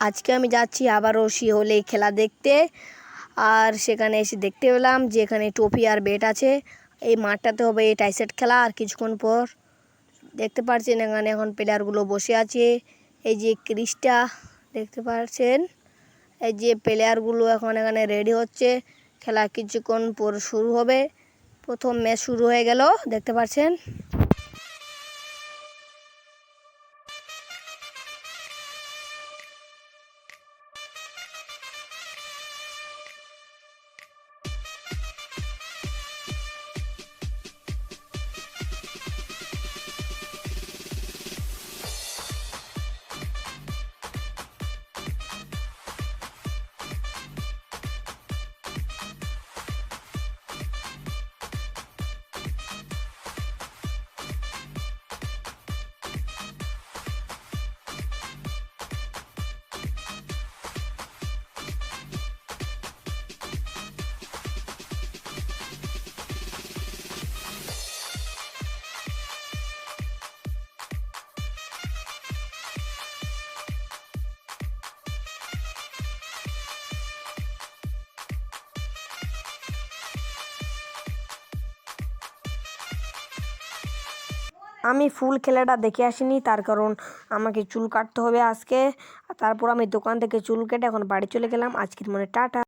আজকে আমি যাচ্ছি আবারও শিহলে খেলা দেখতে। আর সেখানে এসে দেখতে পেলাম যে এখানে ট্রফি আর বেট আছে। এই মাঠটাতে হবে এই টাইসেট খেলা আর কিছুক্ষণ পর। দেখতে পাচ্ছেন এখানে এখন প্লেয়ারগুলো বসে আছে। এই যে ক্রিসটা, দেখতে পাচ্ছেন এই যে প্লেয়ারগুলো এখন এখানে রেডি হচ্ছে। খেলা কিছুক্ষণ পর শুরু হবে। প্রথম ম্যাচ শুরু হয়ে গেল, দেখতে পাচ্ছেন আমি ফুল খেলাটা দেখে আসিনি, তার কারণ আমাকে চুল কাটতে হবে আজকে। তারপর আমি দোকান থেকে চুল কেটে এখন বাড়ি চলে গেলাম। আজকের মনে টাটা।